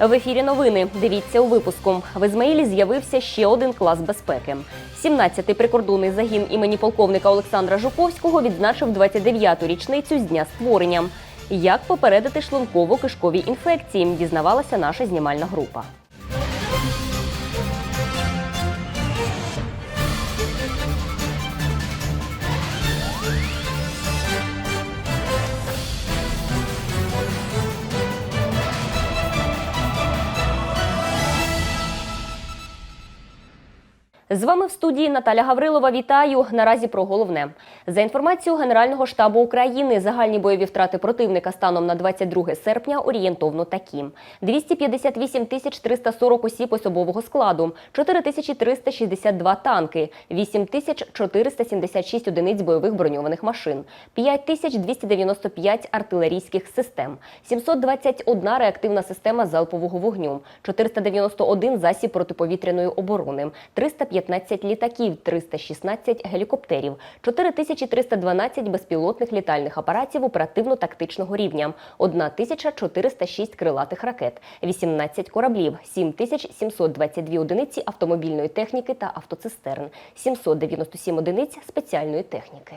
В ефірі новини. Дивіться у випуску. В Ізмаїлі з'явився ще один клас безпеки. 17-й прикордонний загін імені полковника Олександра Жуковського відзначив 29-ту річницю з дня створення. Як попередити шлунково-кишкові інфекції, дізнавалася наша знімальна група. З вами в студії Наталя Гаврилова. Вітаю. Наразі про головне. За інформацією Генерального штабу України, загальні бойові втрати противника станом на 22 серпня орієнтовно такі: 258 тисяч 340 осіб особового складу, 4 тисячі 362 танки, 8 тисяч 476 одиниць бойових броньованих машин, 5 тисяч 295 артилерійських систем, 721 реактивна система залпового вогню, 491 засіб протиповітряної оборони, 315 літаків, 316 гелікоптерів, 4312 безпілотних літальних апаратів оперативно-тактичного рівня, 1406 крилатих ракет, 18 кораблів, 7722 одиниці автомобільної техніки та автоцистерн, 797 одиниць спеціальної техніки.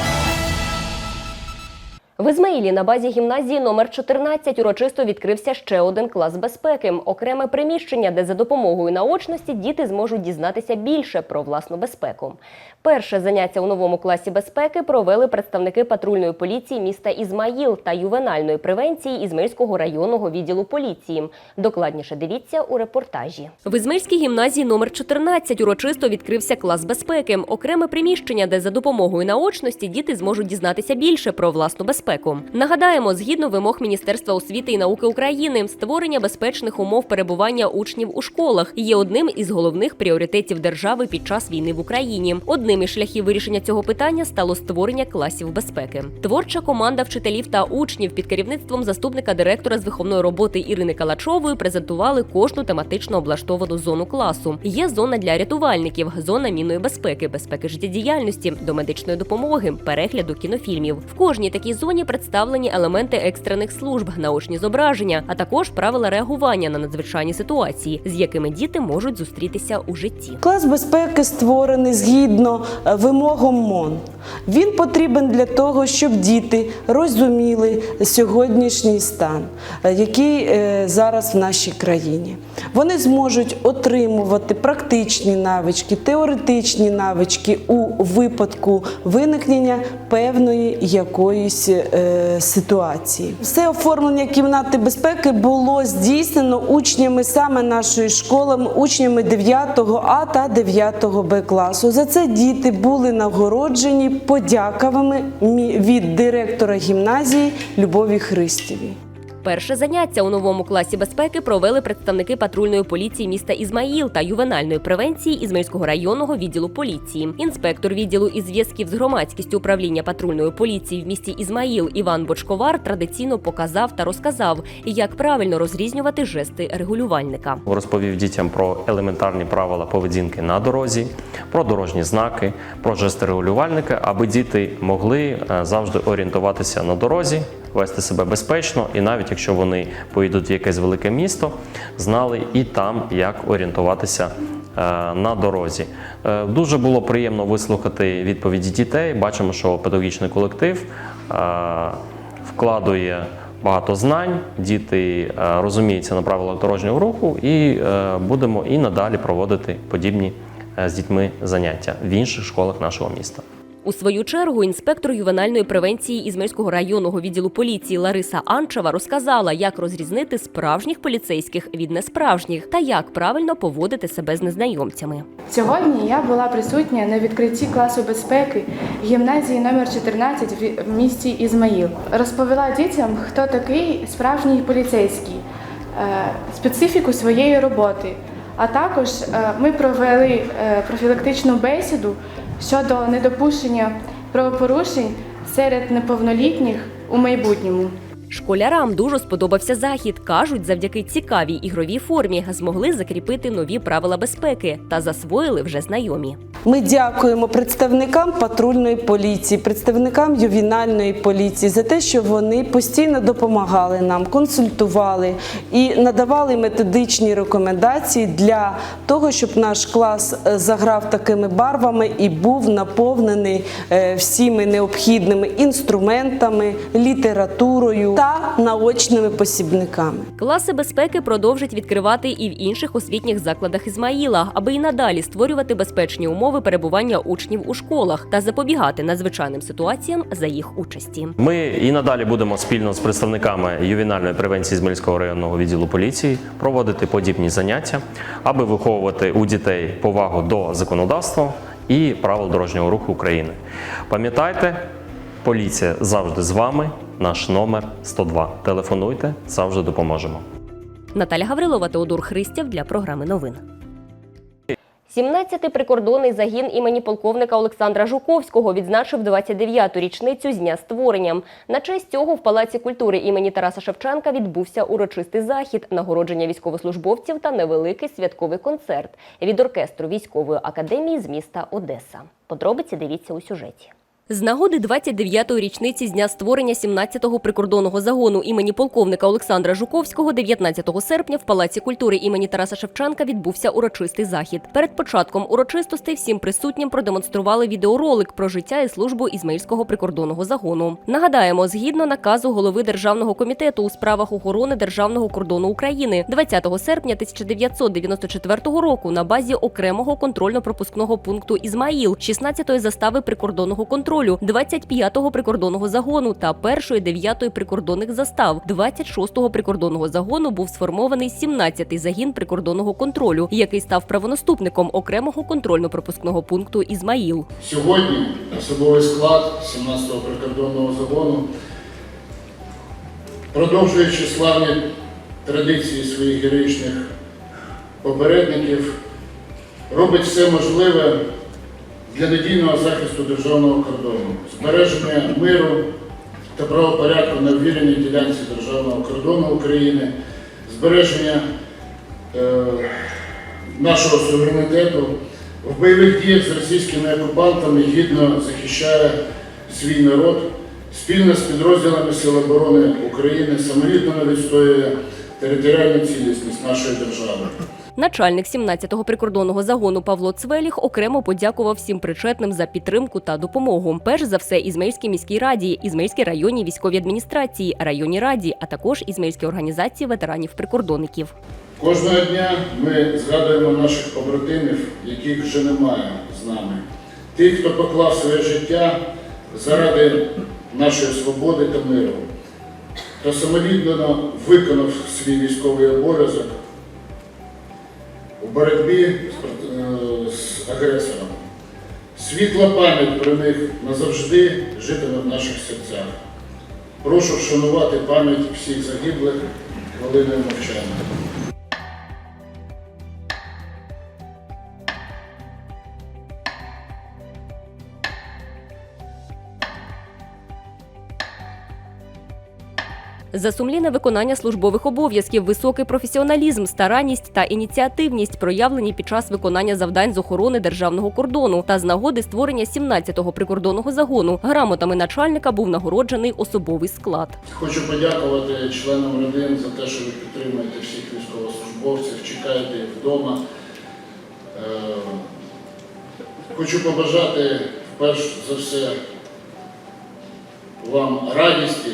В Ізмаїлі на базі гімназії номер 14 урочисто відкрився ще один клас безпеки – окреме приміщення, де за допомогою наочності діти зможуть дізнатися більше про власну безпеку. Перше заняття у новому класі безпеки провели представники патрульної поліції міста Ізмаїл та ювенальної превенції Ізмаїльського районного відділу поліції. Докладніше дивіться у репортажі. В Ізмаїльській гімназії номер 14 урочисто відкрився клас безпеки – окреме приміщення, де за допомогою наочності діти зможуть дізнатися більше про власну безпеку. Нагадаємо, згідно вимог Міністерства освіти і науки України, створення безпечних умов перебування учнів у школах є одним із головних пріоритетів держави під час війни в Україні. Одним із шляхів вирішення цього питання стало створення класів безпеки. Творча команда вчителів та учнів під керівництвом заступника директора з виховної роботи Ірини Калачової презентували кожну тематично облаштовану зону класу. Є зона для рятувальників, зона мінної безпеки, безпеки життєдіяльності, до медичної допомоги, перегляду кінофільмів. В кожній такій зоні представлені елементи екстрених служб, наочні зображення, а також правила реагування на надзвичайні ситуації, з якими діти можуть зустрітися у житті. Клас безпеки створений згідно е, вимогам МОН. Він потрібен для того, щоб діти розуміли сьогоднішній стан, е, який е, зараз в нашій країні. Вони зможуть отримувати практичні навички, теоретичні навички у випадку виникнення певної якоїсь е, ситуації. Все оформлення кімнати безпеки було здійснено учнями саме нашої школи, учнями 9 А та 9 Б класу. За це діти були нагороджені подяками від директора гімназії Любові Христєвій. Перше заняття у новому класі безпеки провели представники патрульної поліції міста Ізмаїл та ювенальної превенції Ізмаїльського районного відділу поліції. Інспектор відділу із зв'язків з громадськістю управління патрульної поліції в місті Ізмаїл Іван Бочковар традиційно показав та розказав, як правильно розрізнювати жести регулювальника. Розповів дітям про елементарні правила поведінки на дорозі, про дорожні знаки, про жести регулювальника, аби діти могли е, завжди орієнтуватися на дорозі, вести себе безпечно, і навіть якщо вони поїдуть в якесь велике місто, знали і там, як орієнтуватися. е, На дорозі Е, дуже було приємно вислухати відповіді дітей. Бачимо, що педагогічний колектив е, вкладує багато знань, діти розуміються на правилах дорожнього руху, і будемо і надалі проводити подібні з дітьми заняття в інших школах нашого міста. У свою чергу інспектор ювенальної превенції Ізмельського районного відділу поліції Лариса Анчева розказала, як розрізнити справжніх поліцейських від несправжніх та як правильно поводити себе з незнайомцями. Сьогодні я була присутня на відкритті класу безпеки гімназії номер 14 в- місті Ізмаїл. Розповіла дітям, хто такий справжній поліцейський, е, специфіку своєї роботи. А також е, ми провели е, профілактичну бесіду щодо недопущення правопорушень серед неповнолітніх у майбутньому. Школярам дуже сподобався захід. кажуть, завдяки цікавій ігровій формі змогли закріпити нові правила безпеки та засвоїли вже знайомі. Ми дякуємо представникам патрульної поліції, представникам ювінальної поліції за те, що вони постійно допомагали нам, консультували і надавали методичні рекомендації для того, щоб наш клас е, заграв такими барвами і був наповнений е, всіми необхідними інструментами, літературою та наочними посібниками. Класи безпеки продовжать відкривати і в інших освітніх закладах Ізмаїла, аби і надалі створювати безпечні умови перебування учнів у школах та запобігати надзвичайним ситуаціям за їх участі. Ми і надалі будемо спільно з представниками ювенальної превенції Змельського районного відділу поліції проводити подібні заняття, аби виховувати у дітей повагу до законодавства і правил дорожнього руху України. Пам'ятайте, поліція завжди з вами. Наш номер 102. Телефонуйте, завжди допоможемо. Наталя Гаврилова, Теодор Христєв для програми новин. 17-й прикордонний загін імені полковника Олександра Жуковського відзначив 29-ту річницю з дня створення. На честь цього в Палаці культури імені Тараса Шевченка відбувся урочистий захід, нагородження військовослужбовців та невеликий святковий концерт від оркестру військової академії з міста Одеса. Подробиці дивіться у сюжеті. З нагоди 29-ї річниці з дня створення 17-го прикордонного загону імені полковника Олександра Жуковського 19 серпня в Палаці культури імені Тараса Шевченка відбувся урочистий захід. Перед початком урочистостей всім присутнім продемонстрували відеоролик про життя і службу Ізмаїльського прикордонного загону. Нагадаємо, згідно наказу голови Державного комітету у справах охорони державного кордону України 20 серпня 1994 року на базі окремого контрольно-пропускного пункту Ізмаїл 16-ї застави прикордонного контролю, 25-го прикордонного загону та 1-ї 9-ї прикордонних застав, 26-го прикордонного загону був сформований 17-й загін прикордонного контролю, який став правонаступником окремого контрольно-пропускного пункту Ізмаїл. Сьогодні особовий склад 17-го прикордонного загону, продовжуючи славні традиції своїх героїчних попередників, робить все можливе для надійного захисту державного кордону, збереження миру та правопорядку на ввіреній ділянці державного кордону України, збереження е, нашого суверенітету в бойових діях з російськими окупантами гідно захищає свій народ, спільно з підрозділами Сил оборони України самовіддано відстоює територіальну цілісність нашої держави. Начальник 17-го прикордонного загону Павло Цвеліх окремо подякував всім причетним за підтримку та допомогу. Перш за все, Ізмаїльській міській раді, Ізмаїльській районній військовій адміністрації, районній раді, а також Ізмаїльській організації ветеранів-прикордонників. Кожного дня ми згадуємо наших побратимів, яких вже немає з нами. Тих, хто поклав своє життя заради нашої свободи та миру, хто самовіддано виконав свій військовий обов'язок у боротьбі е, з агресором. Світла пам'ять про них назавжди житиме в наших серцях. Прошу вшанувати пам'ять всіх загиблих хвилиною мовчання. За сумлінне виконання службових обов'язків, високий професіоналізм, старанність та ініціативність проявлені під час виконання завдань з охорони державного кордону та з нагоди створення 17-го прикордонного загону. Грамотами начальника був нагороджений особовий склад. Хочу подякувати членам родин за те, що ви підтримуєте всіх військовослужбовців, чекаєте їх вдома. Е, Хочу побажати перш за все вам радісті,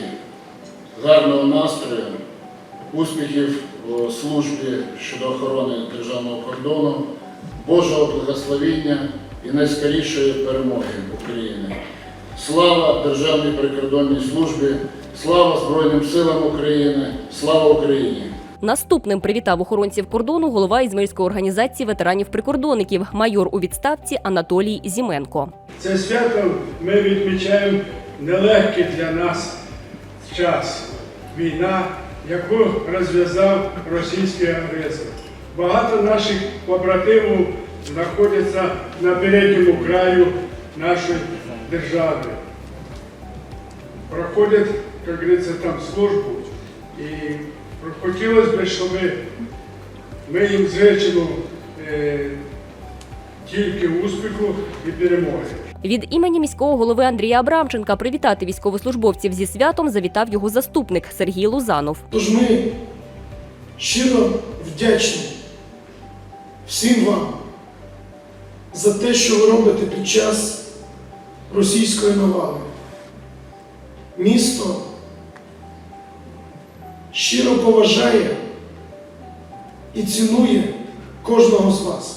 гарного настрою, успіхів у службі щодо охорони державного кордону, Божого благословіння і найскорішої перемоги України. Слава Державній прикордонній службі, слава Збройним силам України, слава Україні! Наступним привітав охоронців кордону голова Ізмаїльської організації ветеранів-прикордонників, майор у відставці Анатолій Зіменко. Це свято ми відмічаємо нелегкий для нас час. Війна, яку розв'язав російський агресор. Багато наших побратимів знаходяться на передньому краю нашої держави. Проходять, як говориться, там службу. І хотілося б, щоб ми їм зичимо е, тільки успіху і перемоги. Від імені міського голови Андрія Абрамченка привітати військовослужбовців зі святом завітав його заступник Сергій Лузанов. Тож ми щиро вдячні всім вам за те, що ви робите під час російської навали. Місто щиро поважає і цінує кожного з вас.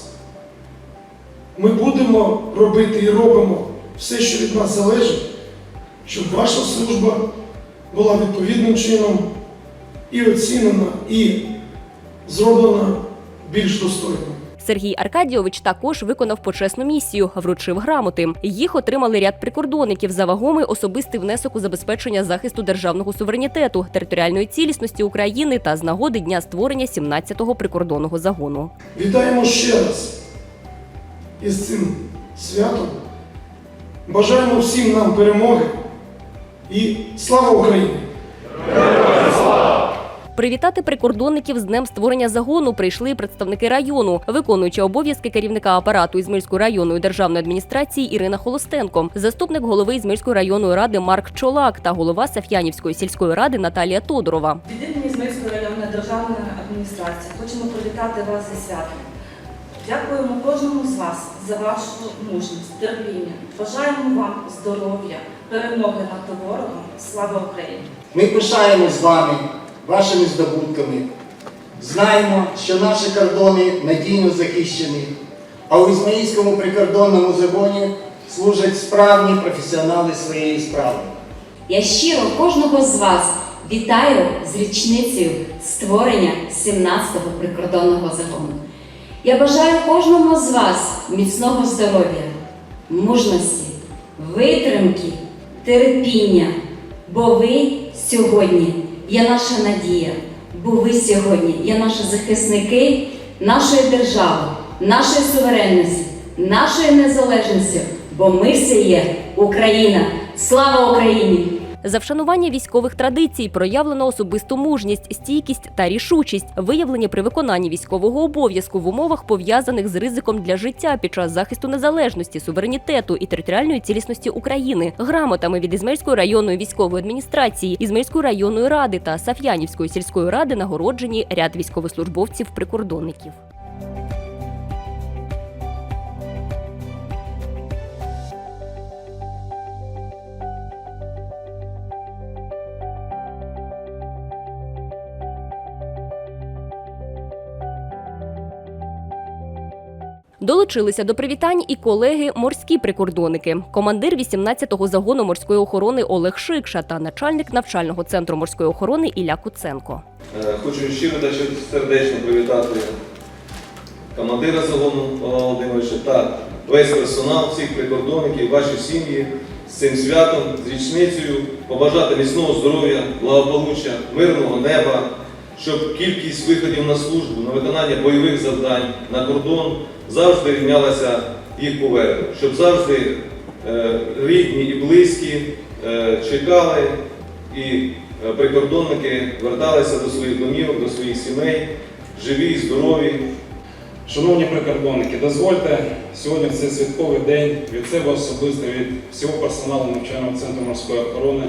Ми будемо робити і робимо все, що від нас залежить, щоб ваша служба була відповідним чином і оцінена, і зроблена більш достойно. Сергій Аркадійович також виконав почесну місію, вручив грамоти. Їх отримали ряд прикордонників за вагомий особистий внесок у забезпечення захисту державного суверенітету, територіальної цілісності України та з нагоди дня створення 17-го прикордонного загону. Вітаємо ще раз із цим святом. Бажаємо всім нам перемоги і слава Україні! Привітати прикордонників з днем створення загону прийшли представники району, виконуючи обов'язки керівника апарату Ізмельської районної державної адміністрації Ірина Холостенко, заступник голови Ізмельської районної ради Марк Чолак та голова Саф'янівської сільської ради Наталія Тодорова. Від імені Змільської районної державної адміністрації хочемо привітати вас зі святом. Дякуємо кожному з вас за вашу мужність, терпіння. Бажаємо вам здоров'я, перемоги над ворогом. Слава Україні! Ми пишаємось вами, вашими здобутками. Знаємо, що наші кордони надійно захищені, а у Ізмаїльському прикордонному загоні служать справні професіонали своєї справи. Я щиро кожного з вас вітаю з річницею створення 17-го прикордонного загону. Я бажаю кожному з вас міцного здоров'я, мужності, витримки, терпіння, бо ви сьогодні є наша надія, бо ви сьогодні є наші захисники нашої держави, нашої суверенності, нашої незалежності, бо ми все є Україна. Слава Україні! За вшанування військових традицій проявлено особисту мужність, стійкість та рішучість, виявлені при виконанні військового обов'язку в умовах пов'язаних з ризиком для життя під час захисту незалежності, суверенітету і територіальної цілісності України, грамотами від Ізмельської районної військової адміністрації, Ізмельської районної ради та Саф'янівської сільської ради нагороджені ряд військовослужбовців-прикордонників. Долучилися до привітань і колеги морські прикордонники, командир 18-го загону морської охорони Олег Шикша та начальник навчального центру морської охорони Ілля Куценко. Е, Хочу щиро та сердечно привітати командира загону Володимировича та весь персонал, всіх прикордонників, ваші сім'ї. З цим святом, з річницею, побажати міцного здоров'я, благополуччя, мирного неба, щоб кількість виходів на службу, на виконання бойових завдань на кордон завжди рівнялася їх поверху, щоб завжди е, рідні і близькі е, чекали і е, прикордонники верталися до своїх домівок, до своїх сімей, живі, здорові. Шановні прикордонники, дозвольте сьогодні в цей святковий день від себе особисто від всього персоналу навчального центру морської охорони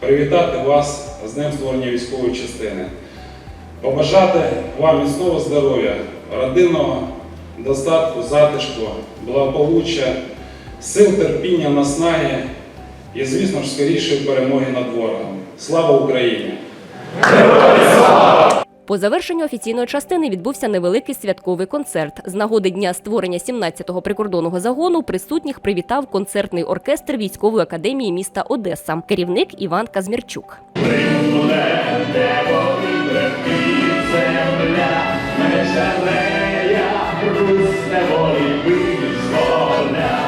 привітати вас з Днем створення військової частини, побажати вам міцного здоров'я, родинного достатку, затишку, благополуччя, сил терпіння, наснаги і, звісно ж, скорішої перемоги над ворогом. Слава Україні! По завершенню офіційної частини відбувся невеликий святковий концерт. З нагоди дня створення 17-го прикордонного загону присутніх привітав концертний оркестр військової академії міста Одеса, керівник Іван Казмірчук серце болить визволя,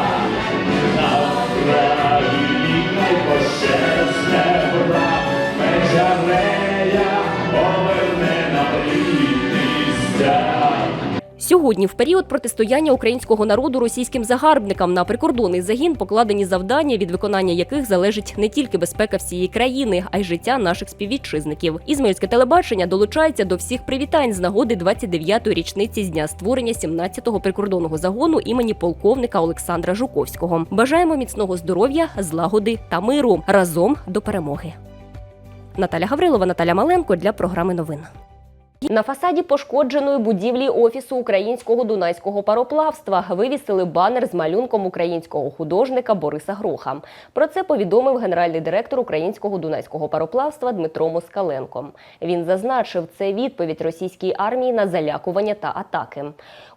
на Україні хай межа нея поверне. Сьогодні, в період протистояння українського народу російським загарбникам на прикордонний загін покладені завдання, від виконання яких залежить не тільки безпека всієї країни, а й життя наших співвітчизників. Ізмаїльське телебачення долучається до всіх привітань з нагоди 29-ї річниці з дня створення 17-го прикордонного загону імені полковника Олександра Жуковського. Бажаємо міцного здоров'я, злагоди та миру разом до перемоги. Наталя Гаврилова, Наталя Маленко для програми новин. На фасаді пошкодженої будівлі офісу українського дунайського пароплавства вивісили банер з малюнком українського художника Бориса Гроха. Про це повідомив генеральний директор українського дунайського пароплавства Дмитро Москаленко. Він зазначив, це відповідь російській армії на залякування та атаки.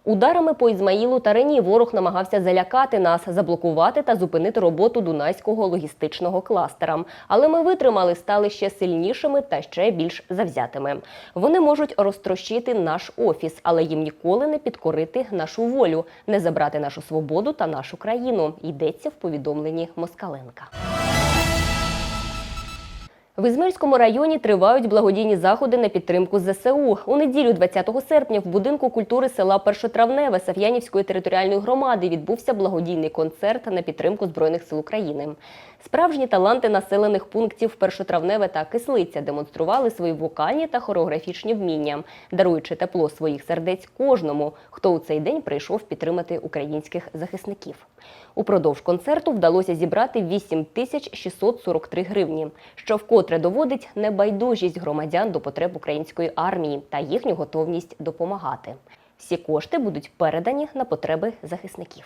Ударами по Ізмаїлу та Рені ворог намагався залякати нас, заблокувати та зупинити роботу дунайського логістичного кластера. Але ми витримали, стали ще сильнішими та ще більш завзятими. Вони можуть розтрощити наш офіс, але їм ніколи не підкорити нашу волю, не забрати нашу свободу та нашу країну. Йдеться в повідомленні Москаленка. В Ізмельському районі тривають благодійні заходи на підтримку ЗСУ. У неділю, 20 серпня, в будинку культури села Першотравневе Сав'янівської територіальної громади відбувся благодійний концерт на підтримку Збройних сил України. Справжні таланти населених пунктів Першотравневе та Кислиця демонстрували свої вокальні та хореографічні вміння, даруючи тепло своїх сердець кожному, хто у цей день прийшов підтримати українських захисників. Упродовж концерту вдалося зібрати 8 тисяч 643 гривні, що вкотре доводить небайдужість громадян до потреб української армії та їхню готовність допомагати. Всі кошти будуть передані на потреби захисників.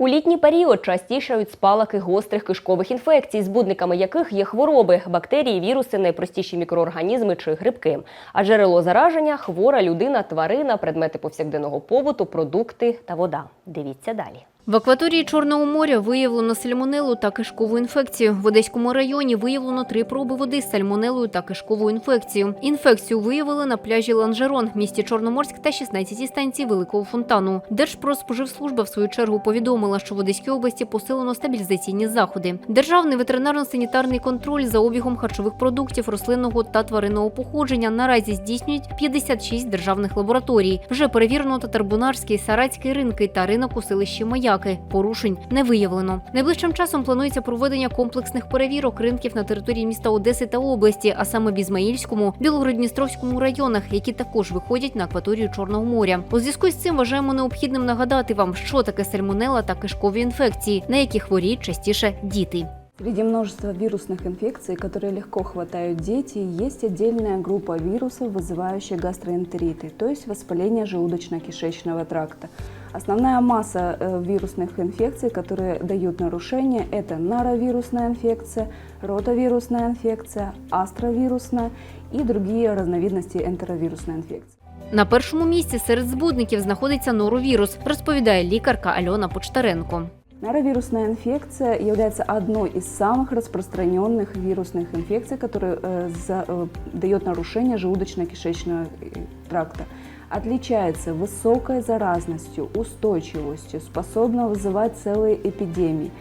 У літній період частішають спалахи гострих кишкових інфекцій, збудниками яких є хвороби, бактерії, віруси, найпростіші мікроорганізми чи грибки. А джерело зараження хвора людина, тварина, предмети повсякденного побуту, продукти та вода. Дивіться далі. В акваторії Чорного моря виявлено сальмонелу та кишкову інфекцію. В Одеському районі виявлено три проби води з сальмонелою та кишковою інфекцією. Інфекцію виявили на пляжі Ланжерон місті Чорноморськ та 16 станції Великого фонтану. Держпродспоживслужба в свою чергу повідомила, що в Одеській області посилено стабілізаційні заходи. Державний ветеринарно-санітарний контроль за обігом харчових продуктів рослинного та тваринного походження наразі здійснюють 56 державних лабораторій. Вже перевірено Татарбунарський, Саратський ринки та ринок у селищі Маяки. Порушень не виявлено. Найближчим часом планується проведення комплексних перевірок ринків на території міста Одеси та області, а саме в Ізмаїльському, Білогородністровському районах, які також виходять на акваторію Чорного моря. У зв'язку з цим вважаємо необхідним нагадати вам, що таке сальмонела та кишкові інфекції, на які хворіють частіше діти. Среди множества вирусных инфекций, которые легко хватают дети, есть отдельная группа вирусов, вызывающих гастроэнтериты, то есть воспаление желудочно-кишечного тракта. Основная масса э, вирусных инфекций, которые дают нарушения, это норовирусная инфекция, ротавирусная инфекция, астровирусная и другие разновидности энтеровирусной инфекции. На першому місці серед збудників знаходиться норовірус, розповідає лікарка Альона Почтаренко. Норовирусная инфекция является одной из самых распространенных вирусных инфекций, которая э, за- э, дает нарушение желудочно-кишечного э, тракта. Отличается высокой заразностью, устойчивостью, способна вызывать целые эпидемии.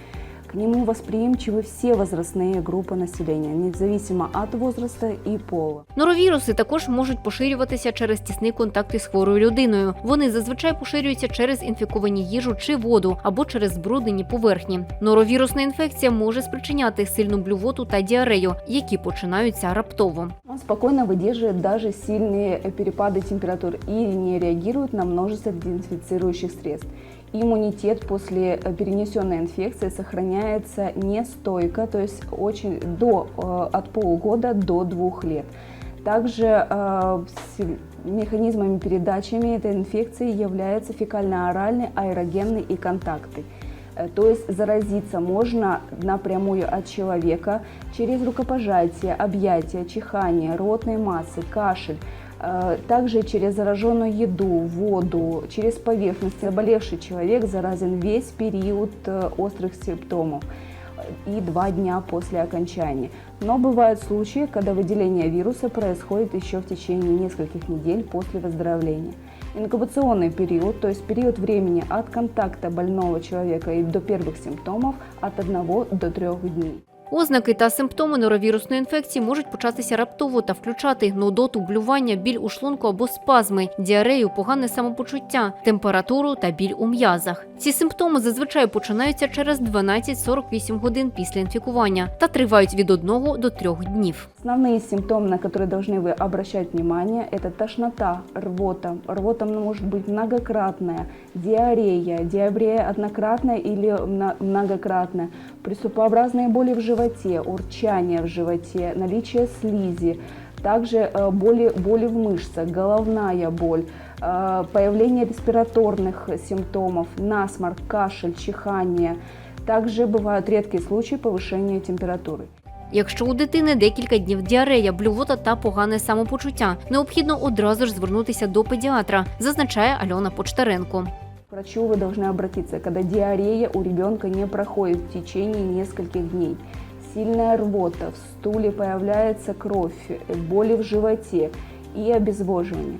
К нему восприимчивы все возрастные группы населения, независимо от возраста и пола. Норовіруси також можуть поширюватися через тісний контакт із хворою людиною. Вони зазвичай поширюються через інфіковані їжу чи воду або через збруднені поверхні. Норовірусна інфекція може спричиняти сильну блювоту та діарею, які починаються раптово. Он спокойно выдерживает даже сильные э, перепады температур и не реагирует на множество дезинфицирующих средств. Иммунитет после э, перенесенной инфекции сохраняется нестойко, то есть очень до, э, от полугода до двух лет. Также э, с- механизмами передачами этой инфекции являются фекально-оральный, аэрогенный и контакты. Э, То есть заразиться можно напрямую от человека через рукопожатие, объятия, чихание, ротные массы, кашель, э, также через зараженную еду, воду, через поверхность. Заболевший человек заразен весь период э, острых симптомов и два дня после окончания. Но бывают случаи, когда выделение вируса происходит еще в течение нескольких недель после выздоровления. Инкубационный период, то есть период времени от контакта больного человека и до первых симптомов от 1 до 3 дней. Ознаки та симптоми норовірусної інфекції можуть початися раптово та включати нудоту, блювання, біль у шлунку або спазми, діарею, погане самопочуття, температуру та біль у м'язах. Ці симптоми зазвичай починаються через 12-48 годин після інфікування та тривають від 1 до 3 днів. Основные симптомы, на которые должны вы обращать внимание, это тошнота, рвота. Рвота может быть многократная, диарея, диарея однократная или мно- многократная, приступообразные боли в животе, урчание в животе, наличие слизи, также э, боли, боли в мышцах, головная боль, э, появление респираторных симптомов, насморк, кашель, чихание. Также бывают редкие случаи повышения температуры. Якщо у дитини декілька днів діарея, блювота та погане самопочуття, необхідно одразу ж звернутися до педіатра, зазначає Альона Почтаренко. К врачу вы должны обратиться, когда диарея у ребенка не проходит в течение нескольких дней. Сильная рвота, в стуле появляется кровь, боли в животе и обезвоживание.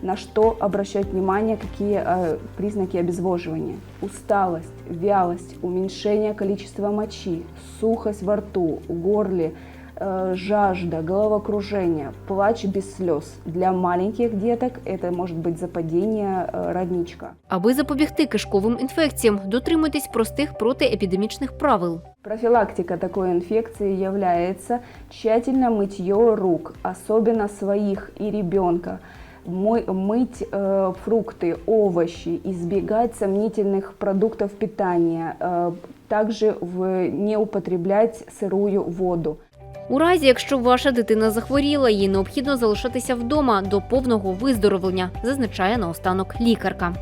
На что обращать внимание, какие э, признаки обезвоживания? Усталость, вялость, уменьшение количества мочи, сухость во рту, горле, жажда, головокружение, плач без слез. Для маленьких деток это может быть западение э, родничка. Аби запобігти кишковим інфекціям, дотримуйтесь простих протиепідемічних правил. Профилактика такой инфекции является тщательно мытье рук, особенно своих и ребенка. Мой- мыть э, фрукты, овощи, избегать сомнительных продуктов питания, э, также в- не употреблять сырую воду. У разі, якщо ваша дитина захворіла, їй необхідно залишатися вдома до повного виздоровлення, зазначає наостанок лікарка.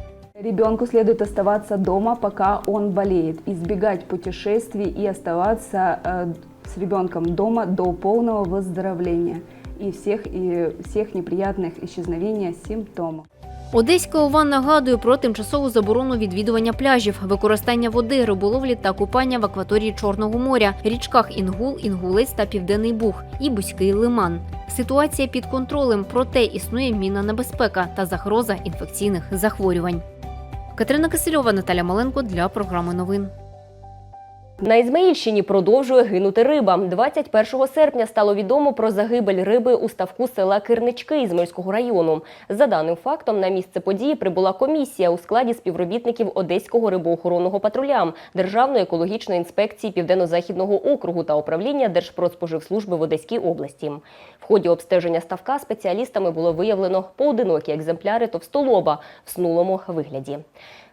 Ребенку следует оставаться дома, пока он болеет, избегать путешествий и оставаться э, с ребенком дома до полного выздоровления и всех, и всех неприятных исчезновения симптомов. Одеська ОВА нагадує про тимчасову заборону відвідування пляжів, використання води, риболовлі та купання в акваторії Чорного моря, річках Інгул, Інгулець та Південний Буг і Бузький лиман. Ситуація під контролем, проте існує мінна небезпека та загроза інфекційних захворювань. Катерина Кисельова, Наталя Маленко для програми новин. На Ізмаїльщині продовжує гинути риба. 21 серпня стало відомо про загибель риби у ставку села Кирнички Ізмаїльського району. За даним фактом, на місце події прибула комісія у складі співробітників Одеського рибоохоронного патруля, Державної екологічної інспекції Південно-Західного округу та управління Держпродспоживслужби в Одеській області. В ході обстеження ставка спеціалістами було виявлено поодинокі екземпляри товстолоба в снулому вигляді.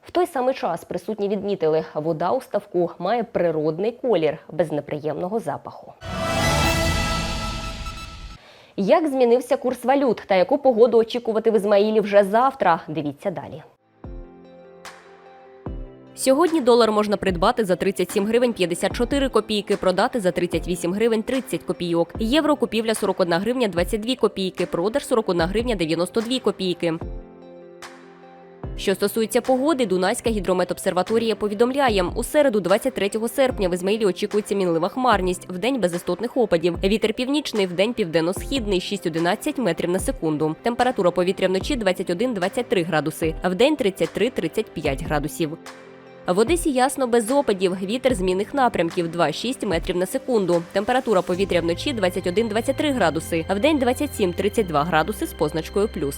В той самий час присутні відмітили, вода у ставку має природний колір без неприємного запаху. Як змінився курс валют та яку погоду очікувати в Ізмаїлі вже завтра? Дивіться далі. Сьогодні долар можна придбати за 37 гривень 54 копійки, продати за 38 гривень 30 копійок. Євро купівля 41 гривня 22 копійки, продаж 41 гривня 92 копійки. Що стосується погоди, Дунайська гідрометобсерваторія повідомляє, у середу, 23 серпня, в Ізмаїлі очікується мінлива хмарність, вдень без істотних опадів. Вітер північний, вдень південно-східний 6-11 метрів на секунду. Температура повітря вночі 21-23 градуси, а вдень 33-35 градусів. В Одесі ясно без опадів. Вітер змінних напрямків 2-6 метрів на секунду. Температура повітря вночі 21-23 градуси, а вдень 27-32 градуси з позначкою плюс.